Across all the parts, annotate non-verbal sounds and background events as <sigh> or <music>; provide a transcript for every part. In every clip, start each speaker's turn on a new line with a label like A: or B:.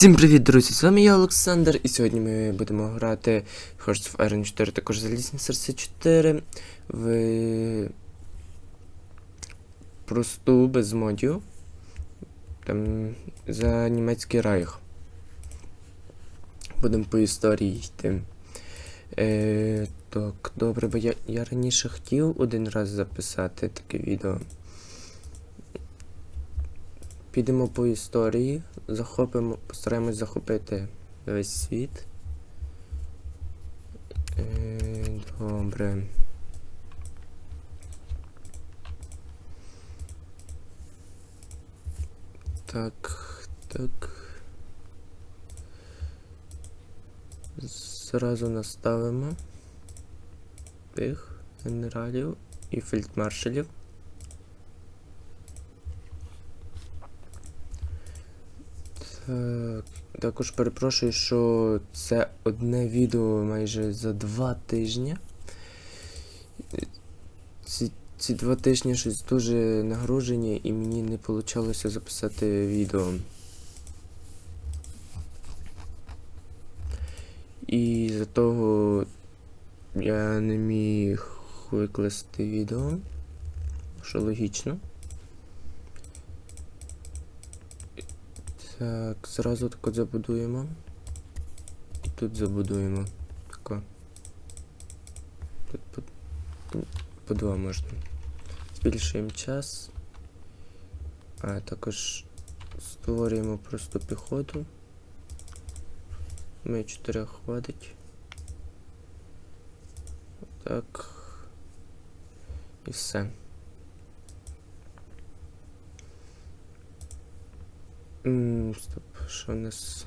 A: Всім привіт, друзі! З вами я Олександр, і сьогодні ми будемо грати Hearts of Iron 4, також Залізні серце 4 в просту без модів. Там за німецький райх. Будемо по історії йти. Е, так, добре, бо я, я раніше хотів один раз записати таке відео. Підемо по історії, захопимо, постараємось захопити весь світ. Е, добре. Так, так. Зразу наставимо тих генералів і фельдмаршалів. Також перепрошую, що це одне відео майже за два тижні. Ці, ці два тижні щось дуже нагружені і мені не вийшло записати відео. І за того я не міг викласти відео, що логічно. Так, зразу так забудуємо. Тут забудуємо. Тако. Тут по, по два можна. Збільшуємо час. А також створюємо просто піхоту. Ми чотирьох хватить. Так. І все. М, Стоп, що у нас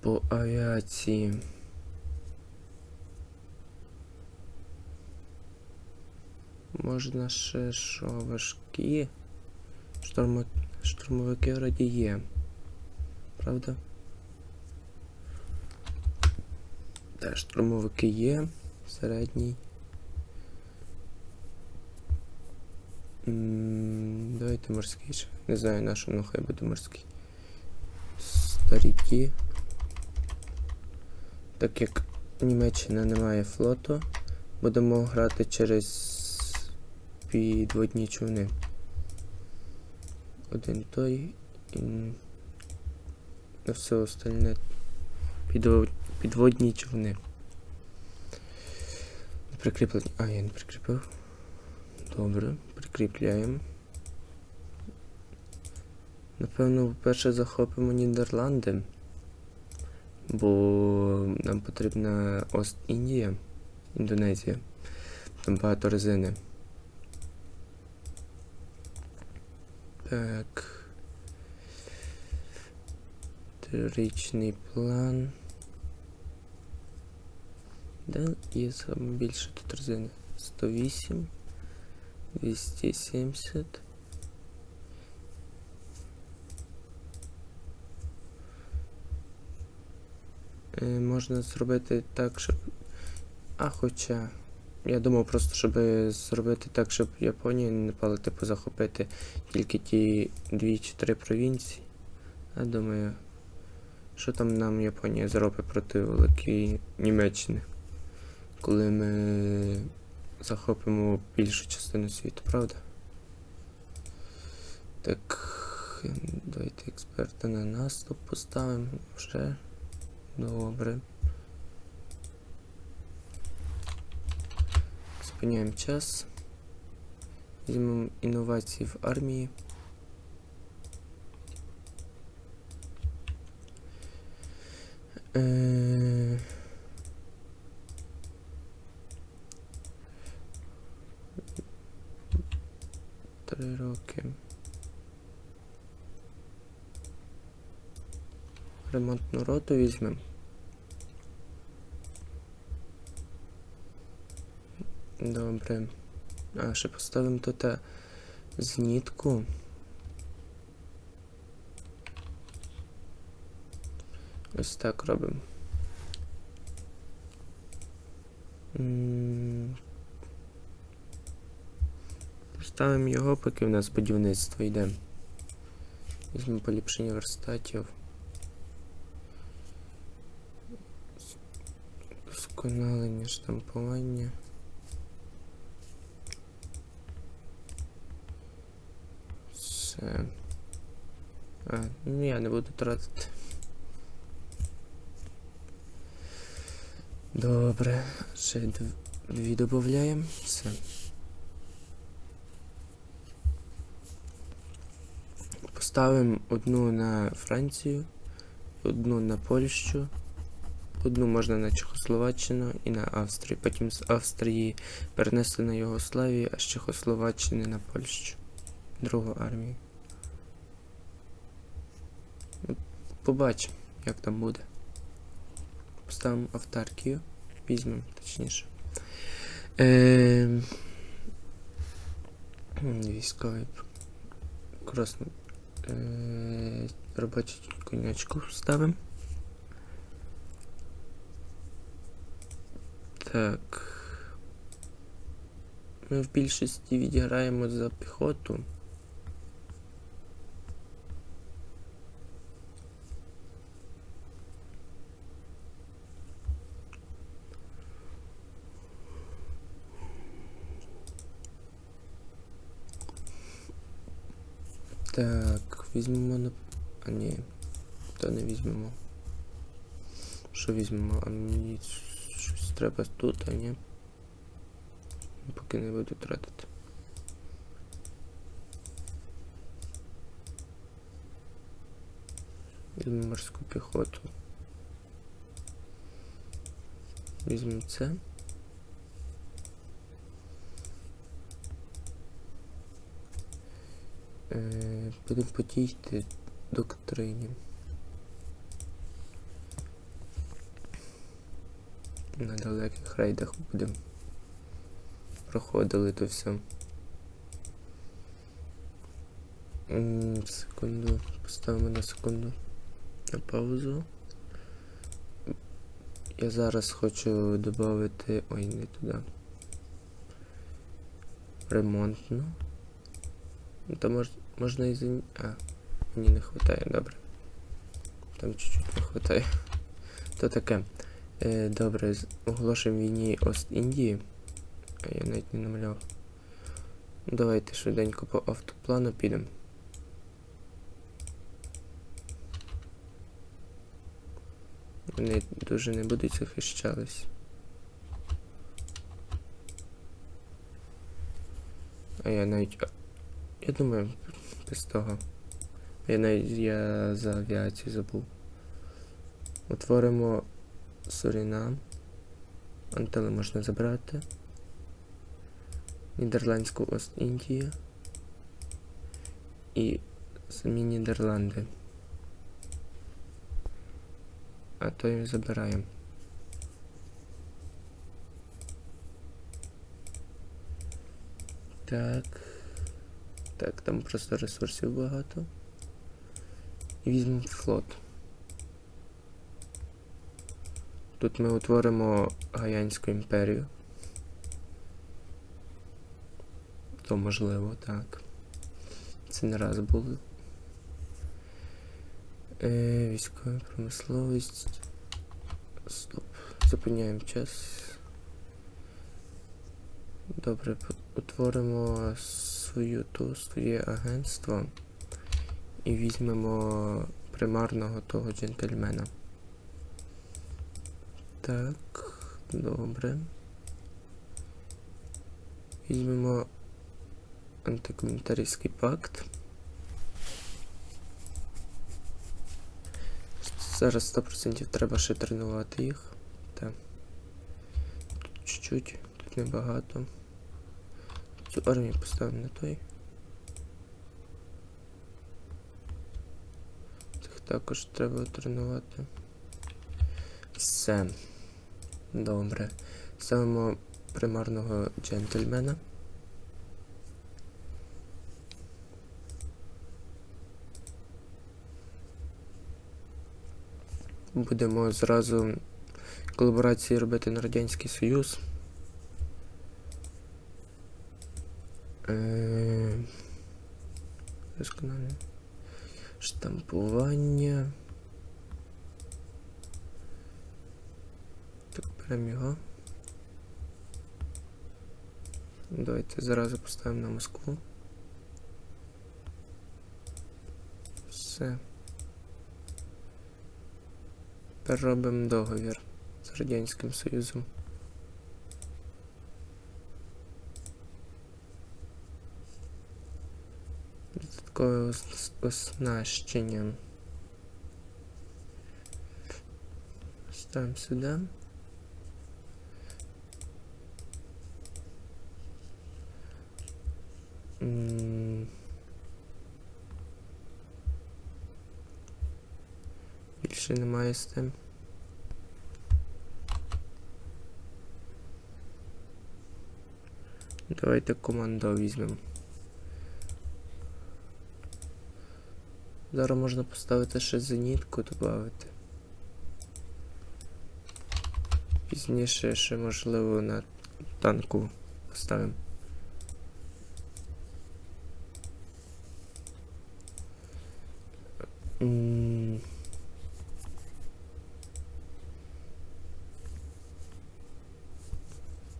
A: по авіації? Можна ще що важкі? Штормо... Штурмовики вроді є. Правда? Так, штурмовики є. Середній. М, Давайте морський ще. Не знаю на що, ну хай буде морський. Старіки. Так як Німеччина не має флоту, будемо грати через підводні човни. Один той і на все остальне підводні човни. Не прикріплені. А, я не прикріпив. Добре, прикріпляємо. Напевно, вперше захопимо Нідерланди, бо нам потрібна Ост-Індія, Індонезія. Там багато резини. Так. Трирічний план. Де є саме більше тут резини? 108. 270. Можна зробити так, щоб. А хоча. Я думав просто, щоб зробити так, щоб Японію не напали, типу захопити тільки ті дві чи три провінції. Я думаю, що там нам Японія зробить проти великої Німеччини, коли ми захопимо більшу частину світу, правда? Так, давайте експерта на наступ поставимо вже. Добре. Спиняємо час. Візьмемо інновації в армії. Е... Три роки. Ремонтну роту візьмемо. Добре. А, ще поставимо тут е, зенітку. Ось так робимо. Поставимо його, поки в нас будівництво йде. Візьмемо поліпшення верстатів. Досконалення штампування. Все. А, ну я не буду тратити. Добре, ще дві додаємо. Все. Поставимо одну на Францію, одну на Польщу, одну можна на Чехословаччину і на Австрію. Потім з Австрії перенести на Югославію, а з Чехословаччини на Польщу. Другу армію. Побачимо, як там буде. Поставимо автаркію. Візьмемо, точніше. Е, військовий красно. Е, робочу конячку ставимо. Так. Ми в більшості відіграємо за піхоту. Так, візьмемо на. А ні, то не візьмемо. Що візьмемо? А мені щось треба тут, а ні. Поки не буду тратити. Візьмемо морську піхоту. Візьмемо це. Е, Будемо потійти доктрині. На далеких рейдах будемо проходили то все. Секунду, поставимо на секунду на паузу. Я зараз хочу додати. Ой, не туди. Ремонтну. Ну, то мож, можна і за... А, мені не вистачає, добре. Там чуть-чуть не вистачає. <laughs> То таке. Е, добре, оголошуємо війні Ост-Індії. А я навіть не намаляв. Давайте швиденько по автоплану підемо. Вони дуже не будуть захищались. А я навіть. Я думаю, без того. Я навіть я за авіацію забув. Утворимо Сурінам. Антили можна забрати. Нідерландську Ост-Індію. І самі Нідерланди. А то їм забираємо. Так. Так, там просто ресурсів багато. І візьмемо флот. Тут ми утворимо Гаянську імперію. То можливо, так. Це не раз було. Е, військова промисловість. Стоп. Зупиняємо час. Добре, утворимо свою ту, своє агентство і візьмемо примарного того джентльмена. Так, добре. Візьмемо антикоментарійський пакт. Зараз 100% треба ще тренувати їх. Так. Тут чуть-чуть, тут небагато. Цю армію поставимо на той. Цих також треба тренувати. Все. Добре. Ставимо примарного джентльмена. Будемо зразу колаборації робити на Радянський Союз. Е, Штампування. Його. Давайте зразу поставимо на Москву. Все. Тепер робимо договір з Радянським Союзом. Додаткове ос- оснащення. Ставимо сюди. Більше немає з тим. Давайте команду візьмемо. Зараз можна поставити ще зенітку додати. Пізніше ще можливо на танку поставимо. М.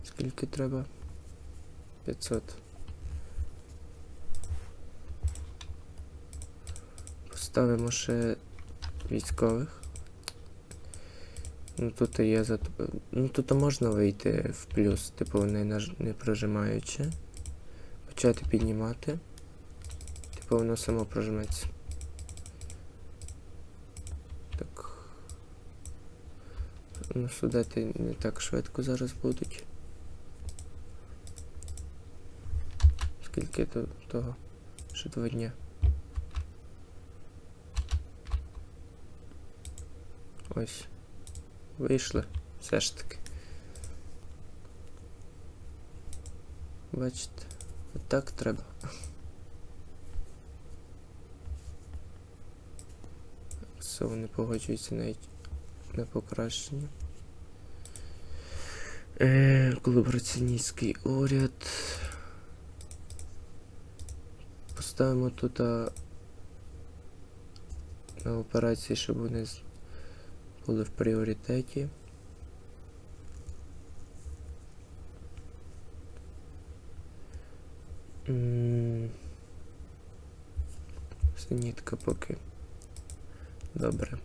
A: Скільки треба? 500. Поставимо ще військових. Ну тут є за Ну тут можна вийти в плюс, типу не, наж... не прожимаючи. Почати піднімати. Типу воно само прожметься. Так. Ну, судити не так швидко зараз будуть. Скільки до того? Ще два дня. Ось. Вийшли. Все ж таки. Бачите, отак треба. Все, вони погоджуються навіть на покращення. Е, колабораціоністський уряд. Поставимо тут на операції, щоб вони були в пріоритеті. М, Зенітка поки. Добре.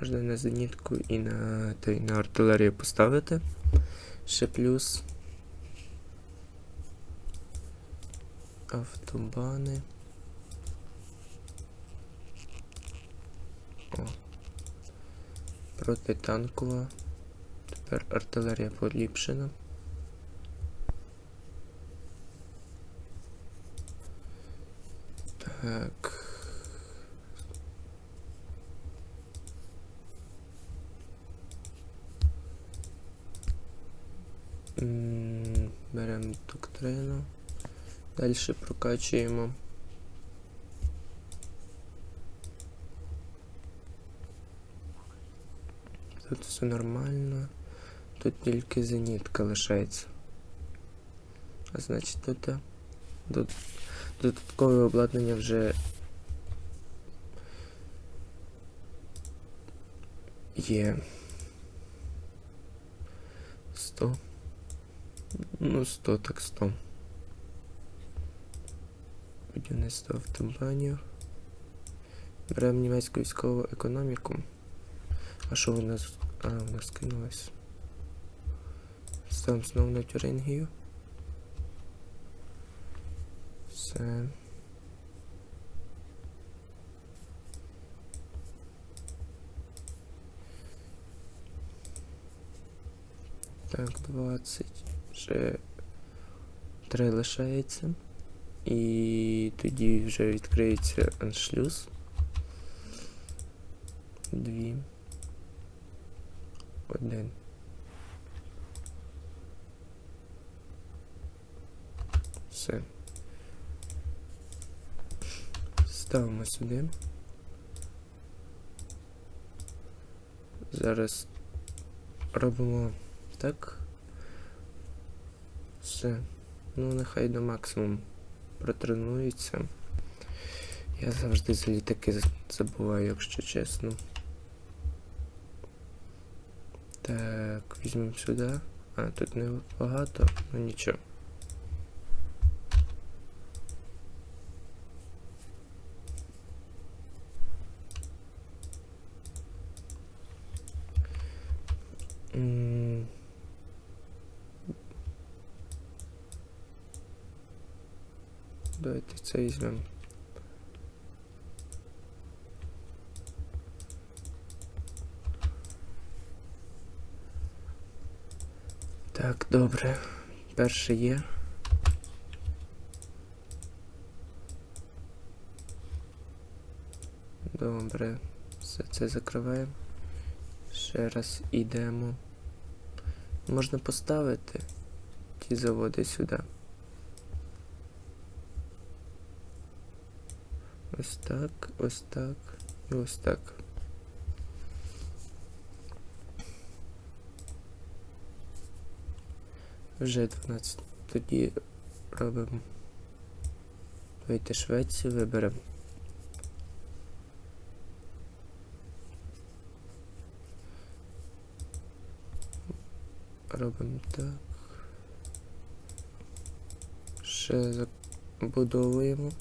A: Можна на зенітку і на, той, на артилерію поставити. Ще плюс. Автобани. О. Протитанкова. Тепер артилерія поліпшена. Так. Беремо доктрину. Далі прокачуємо. Тут все нормально. Тут тільки зенітка лишається. А значить тут е, дод- додаткове обладнання вже є. 100. Ну, 100 так 100. Будівництво автобанів. Беремо німецьку військову економіку. А що у нас? А, у нас кинулось. Ставимо знову на Тюрингію. Все. Так, 20. Ще 3 лишається. І тоді вже відкриється аншлюз. Дві. Один. Все. Ставимо сюди. Зараз робимо так. Все. Ну, нехай до максимум протренується. Я завжди за літаки забуваю, якщо чесно. Так, візьмемо сюди. А, тут не багато, ну нічого. М. Давайте це. Так, добре. Перше є. Добре. Все це закриваємо. Ще раз йдемо. Можна поставити ті заводи сюди. Ось так, ось так і ось так. Вже 12. Тоді робимо. Давайте Швецію виберемо. Робимо так. Ще забудовуємо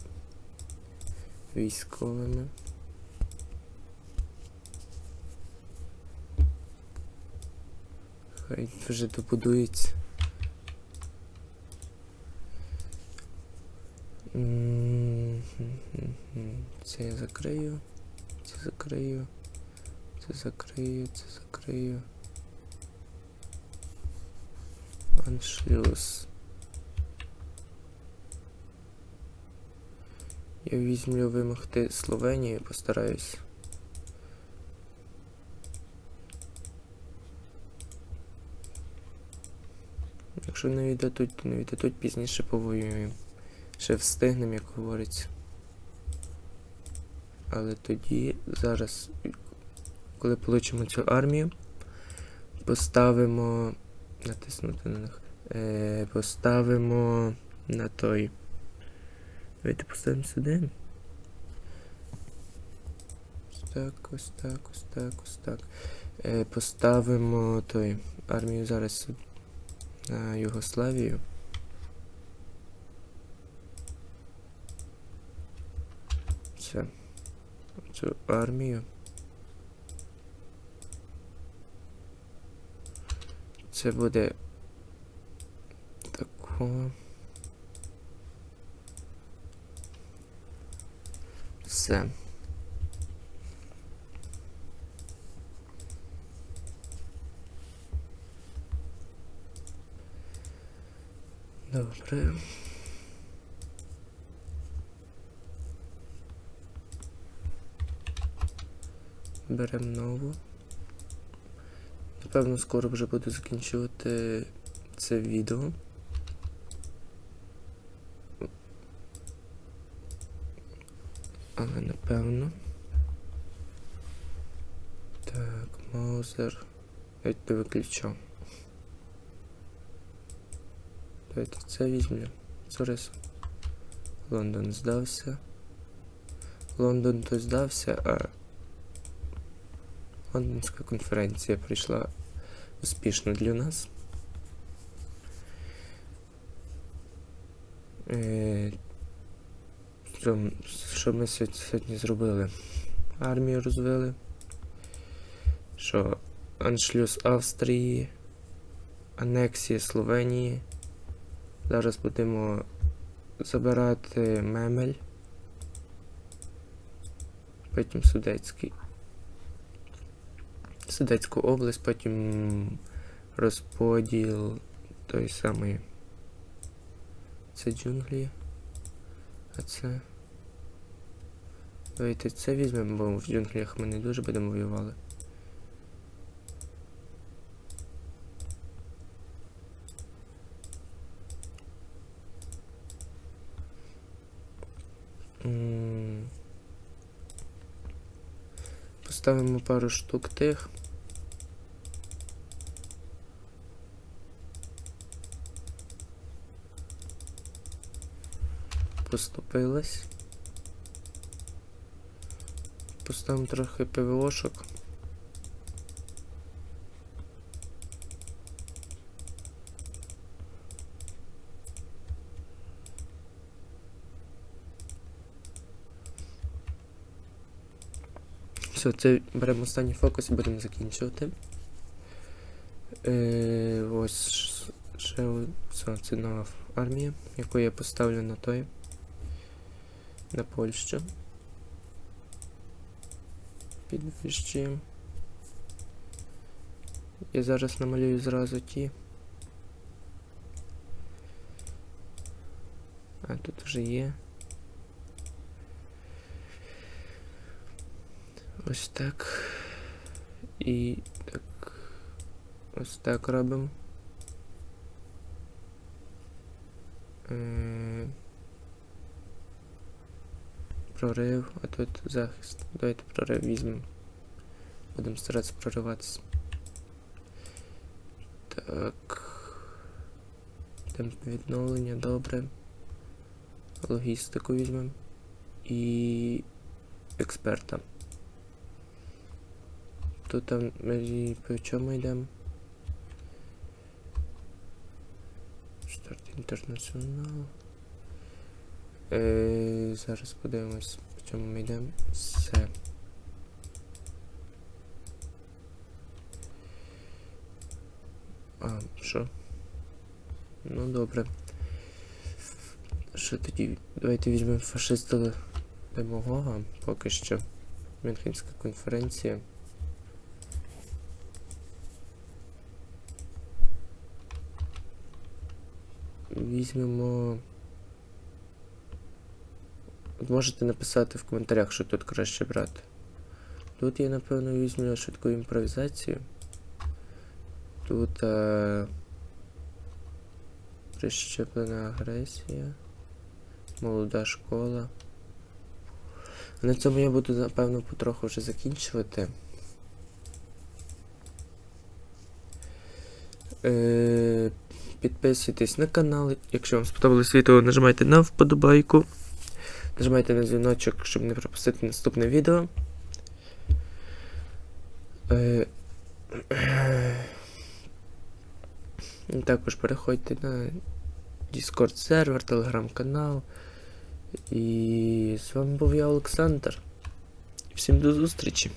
A: військовими. Хай вже добудується. Це я закрию. Це закрию. Це закрию, це закрию. Аншлюз. Я візьму вимогти Словенію, постараюсь. Якщо не віддадуть, то не віддадуть, пізніше повоюємо. Ще встигнемо, як говориться. Але тоді, зараз, коли получимо цю армію, поставимо. Натиснути на них. Е, поставимо на той. Давайте поставимо сюди. Ось так, ось так, ось так, ось так. Е, поставимо той армію зараз на Югославію. Все. Цю армію. Це буде тако. Все. Добре. Беремо нову. Напевно, скоро вже буду закінчувати це відео. Але напевно. Так, Маузер. Я ти виключав. Це візьмемо. Зараз. Лондон здався. Лондон то здався, а Лондонська конференція прийшла успішно для нас. Е, що, ми сьогодні, зробили? Армію розвили. Що аншлюз Австрії, анексія Словенії. Зараз будемо забирати Мемель. Потім Судецький. Судецьку область, потім розподіл той самий. Це джунглі. А це. Давайте це візьмемо, бо в джунглях ми не дуже будемо воювали. Поставимо пару штук тих. Поступилась. поставимо трохи ПВОшок. Все, це беремо останній фокус і будемо закінчувати. Е, ось ще все, це нова армія, яку я поставлю на той. На Польщу. Підвищуємо. Я зараз намалюю зразу ті. А тут вже є. Ось так. І так. Ось так робимо. Прорив, а тут захист. Давайте прорив візьмемо. Будемо старатися прориватися. Так. Темп відновлення, добре. Логістику візьмемо. І експерта. Тут там ми по чому йдемо? Четвертий інтернаціонал. Е, зараз подивимось, по чому ми йдемо. Все. А, що? Ну добре. Що тоді? Давайте візьмемо фашиста Демогога поки що. Мюнхенська конференція. Візьмемо. Можете написати в коментарях, що тут краще брати. Тут я напевно візьму швидку імпровізацію. Тут е... прищеплена агресія. Молода школа. На цьому я буду, напевно, потроху вже закінчувати. Е, Підписуйтесь на канал. Якщо вам сподобалось відео, нажимайте на вподобайку. Нажимайте на дзвіночок, щоб не пропустити наступне відео. Е, <clears throat> Також переходьте на Discord сервер, телеграм-канал. І з вами був я, Олександр. Всім до зустрічі!